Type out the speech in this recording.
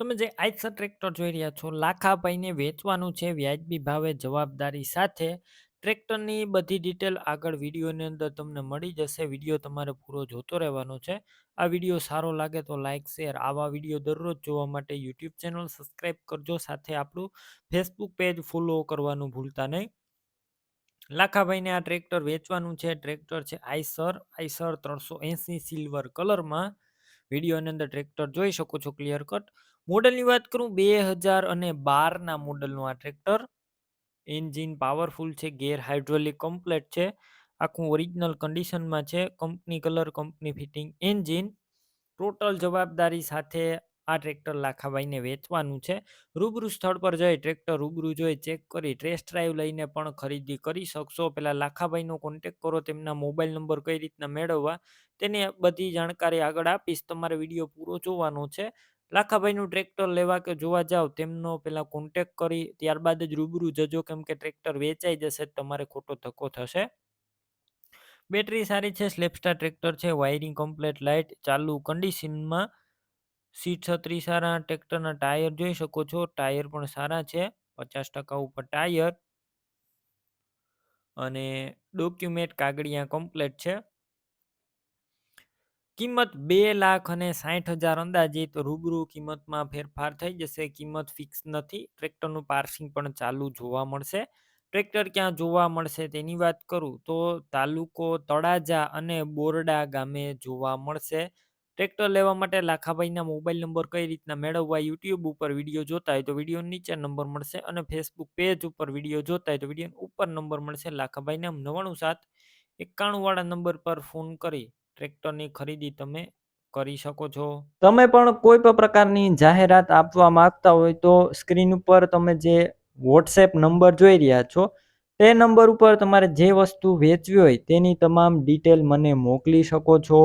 તમે જે Eicher tractor જોઈ રહ્યા છો લાખાભાઈને વેચવાનું છે વ્યાજબી ભાવે જવાબદારી સાથે. ટ્રેક્ટરની બધી ડિટેલ આગળ વિડીયોની અંદર તમને મળી જશે. વીડિયો તમારે પૂરો જોતો રહેવાનો છે. આ વીડિયો સારો લાગે તો લાઇક શેર, આવા વીડિયો દરરોજ જોવા માટે યુટ્યુબ ચેનલ સબસ્ક્રાઈબ કરજો. સાથે આપણું ફેસબુક પેજ ફોલો કરવાનું ભૂલતા નહીં. લાખાભાઈને આ ટ્રેક્ટર વેચવાનું છે. ટ્રેક્ટર છે આઈસર આઈસર ત્રણસો એંસી સિલ્વર કલરમાં. વિડીયોની અંદર ટ્રેક્ટર જોઈ શકો છો ક્લિયર કટ મોડલની વાત કરું, બે હજાર અને બારના મોડલનું આ ટ્રેક્ટર. એન્જિન પાવરફુલ છે, ગેર હાઇડ્રોલિક કમ્પ્લેટ છે. આખું ઓરિજિનલ કન્ડિશનમાં છે company colour company fitting engine. Total જવાબદારી સાથે આ ટ્રેક્ટર લાખાભાઈને વેચવાનું છે. રૂબરૂ સ્થળ પર જઈ ટ્રેક્ટર રૂબરૂ જોઈ ચેક કરી ટેસ્ટ ડ્રાઈવ લઈને પણ ખરીદી કરી શકશો. પહેલાં લાખાભાઈનો કોન્ટેક કરો, તેમના મોબાઈલ નંબર કઈ રીતના મેળવવા, તેની બધી જાણકારી આગળ આપીશ. તમારે વીડિયો પૂરો જોવાનો છે. લાખાભાઈનું ટ્રેક્ટર લેવા કે જોવા જાવ, તેમનો પહેલાં કોન્ટેક કરી, ત્યારબાદ જ રૂબરૂ જજો. કેમ કે ટ્રેક્ટર વેચાઈ જશે, તમારે ખોટો ધક્કો થશે. બેટરી સારી છે, સ્લેપસ્ટાર ટ્રેક્ટર છે વાયરિંગ કમ્પ્લેટ લાઇટ ચાલુ કન્ડિશનમાં સીટ છત્રી સારા, ટ્રેક્ટરના ટાયર જોઈ શકો છો. ટાયર પણ સારા છે. પચાસ ટકા ઉપર ટાયર. અને ડોક્યુમેન્ટ કાગળિયા કમ્પ્લેટ છે. કિંમત બે લાખ અને સાઠ હજાર અંદાજિત રૂબરૂ કિંમતમાં ફેરફાર થઈ જશે. કિંમત ફિક્સ નથી. ટ્રેક્ટરનું પાર્સિંગ પણ ચાલુ જોવા મળશે. ટ્રેક્ટર ક્યાં જોવા મળશે તેની વાત કરું તો તાલુકો તળાજા અને બોરડા ગામે જોવા મળશે. ટ્રેક્ટર લેવા માટે લાખાભાઈના મોબાઈલ નંબર કઈ રીતના મેળવવા, યુટ્યુબ ઉપર વીડિયો જોતા હોય તો વીડિયો નીચે નંબર મળશે અને ફેસબુક પેજ ઉપર વીડિયો જોતા હોય તો વીડિયો ઉપર નંબર મળશે. લાખાભાઈના નવ્વાણું સાત એકાણું વાળા નંબર પર ફોન કરી ટ્રેક્ટરની ખરીદી તમે કરી શકો છો. તમે પણ કોઈ પણ પ્રકારની જાહેરાત આપવા માંગતા હોય તો સ્ક્રીન ઉપર તમે જે વોટ્સએપ નંબર જોઈ રહ્યા છો, તે નંબર ઉપર તમારે જે વસ્તુ વેચવી હોય તેની તમામ ડિટેલ મને મોકલી શકો છો.